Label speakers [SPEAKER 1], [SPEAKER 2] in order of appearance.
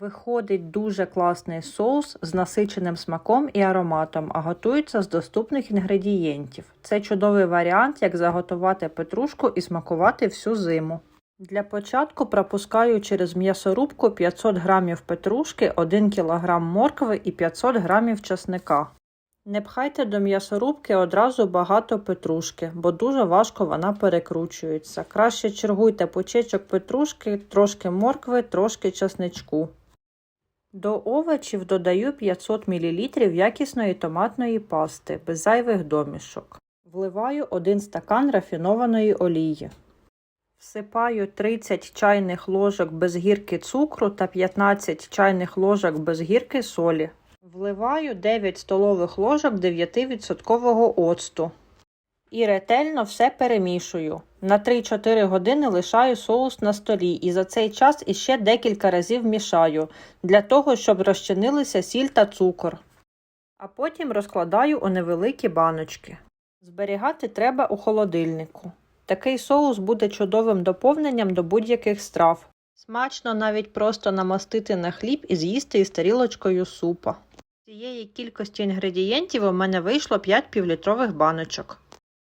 [SPEAKER 1] Виходить дуже класний соус з насиченим смаком і ароматом, а готується з доступних інгредієнтів. Це чудовий варіант, як заготувати петрушку і смакувати всю зиму. Для початку пропускаю через м'ясорубку 500 г петрушки, 1 кг моркви і 500 г чесника. Не пхайте до м'ясорубки одразу багато петрушки, бо дуже важко вона перекручується. Краще чергуйте почечок петрушки, трошки моркви, трошки чесничку. До овочів додаю 500 мл якісної томатної пасти без зайвих домішок. Вливаю 1 стакан рафінованої олії. Всипаю 30 чайних ложок без гірки цукру та 15 чайних ложок без гірки солі. Вливаю 9 столових ложок 9% оцту. І ретельно все перемішую. На 3-4 години лишаю соус на столі і за цей час іще декілька разів мішаю, для того, щоб розчинилися сіль та цукор. А потім розкладаю у невеликі баночки. Зберігати треба у холодильнику. Такий соус буде чудовим доповненням до будь-яких страв. Смачно навіть просто намастити на хліб і з'їсти із тарілочкою супа. Цієї кількості інгредієнтів у мене вийшло 5 півлітрових баночок.